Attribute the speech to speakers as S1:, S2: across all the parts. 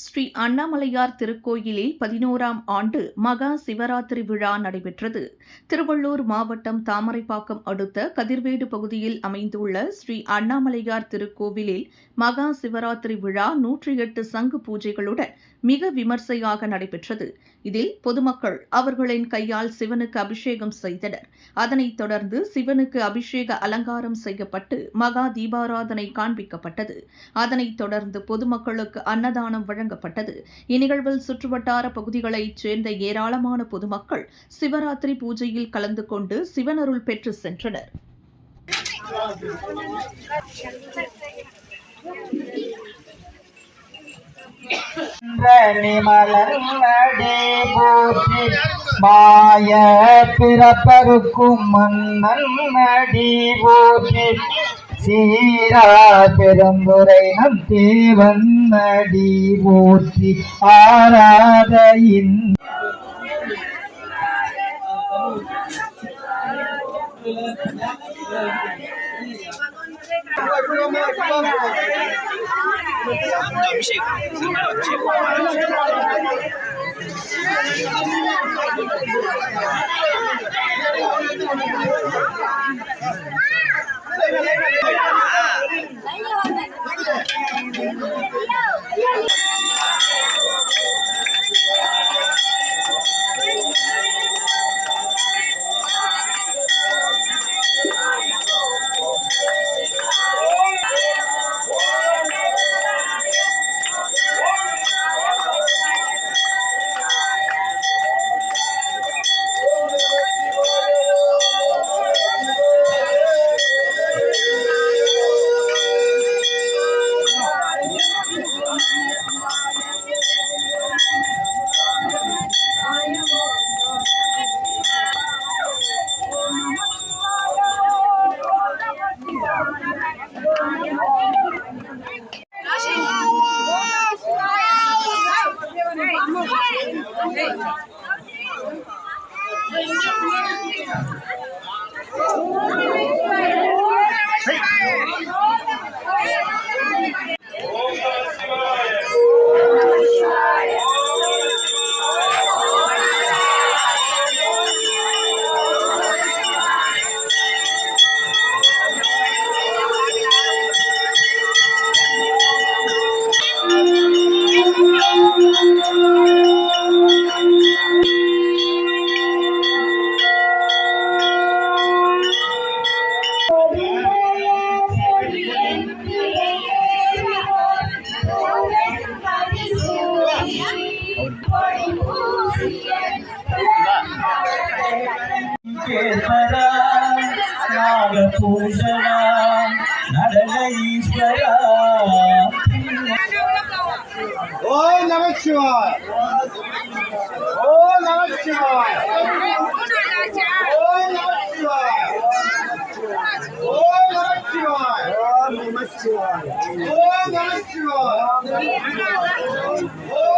S1: ஸ்ரீ அண்ணாமலையார் திருக்கோயிலில் பதினோராம் ஆண்டு மகா சிவராத்திரி விழா நடைபெற்றது. திருவள்ளூர் மாவட்டம் தாமரைப்பாக்கம் அடுத்த கதிர்வேடு பகுதியில் அமைந்துள்ள ஸ்ரீ அண்ணாமலையார் திருக்கோவிலில் மகா சிவராத்திரி விழா நூற்றி எட்டு சங்கு பூஜைகளுடன் மிக விமர்சையாக நடைபெற்றது. இதில் பொதுமக்கள் அவர்களின் கையால் சிவனுக்கு அபிஷேகம் செய்தனர். அதனைத் தொடர்ந்து சிவனுக்கு அபிஷேக அலங்காரம் செய்யப்பட்டு மகா தீபாராதனை காண்பிக்கப்பட்டது. அதனைத் தொடர்ந்து பொதுமக்களுக்கு அன்னதானம் வழங்க வழங்கப்பட்டது. இந்நிகழ்வில் சுற்றுவட்டார பகுதிகளைச் சேர்ந்த ஏராளமான பொதுமக்கள் சிவராத்திரி பூஜையில் கலந்து கொண்டு சிவனருள் பெற்று சென்றனர்.
S2: மாய பிறப்பருக்கும் மன்னன் நடி போற்றி சீரா பெருந்துரை நம் தேவன் நடி போற்றி ஆராதையின் அபிஷேக் Thank you. பூஷணா நடன ஈஸ்வரா
S3: ஓய் நமச்சிவாய் ஓ நமச்சிவாய் ஓய் நமச்சிவாய் ஓ நமச்சிவாய் ஓ நமச்சிவாய் ஓ நமச்சிவாய் ஓ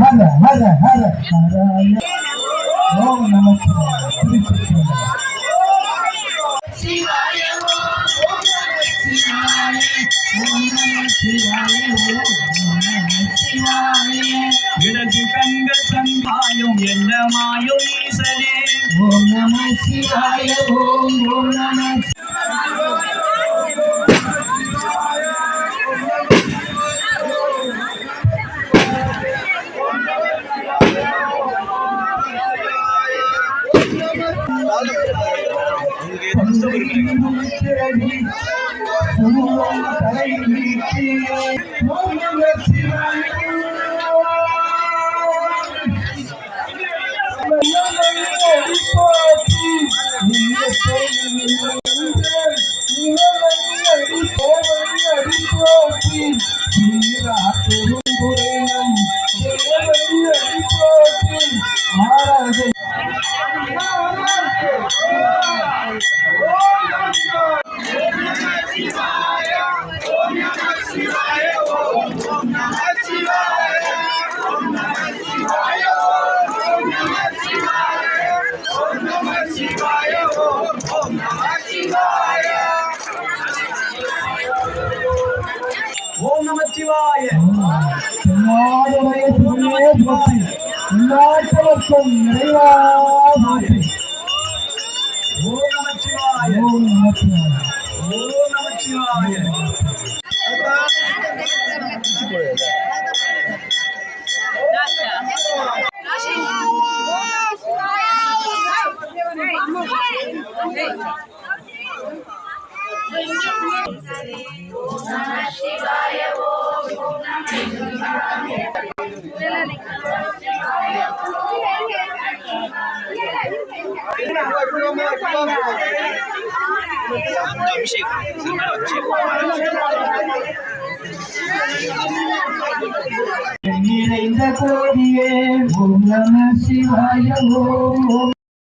S2: ஹர ஹர ஹர ஹர ஹராய ஓம் நம சிவாய.
S4: இடது கண்கள் சந்தாயம் என்ன மாயும் ஈசனே
S2: ஓம் நம சிவாய ஓம் ஓம் நம ஓடி
S4: உருவம்
S2: தலை நீட்டி Thank you. போற்றி எல்லாத்தவர்க்கும் நிறைவா போற்றி
S4: ஓம் நமச்சிவாய
S2: ஓம் நமச்சிவாய
S4: ஓம் நமச்சிவாய
S2: நிறைந்த கோடியே ஓம் நம சிவாய ஓம் ஓம்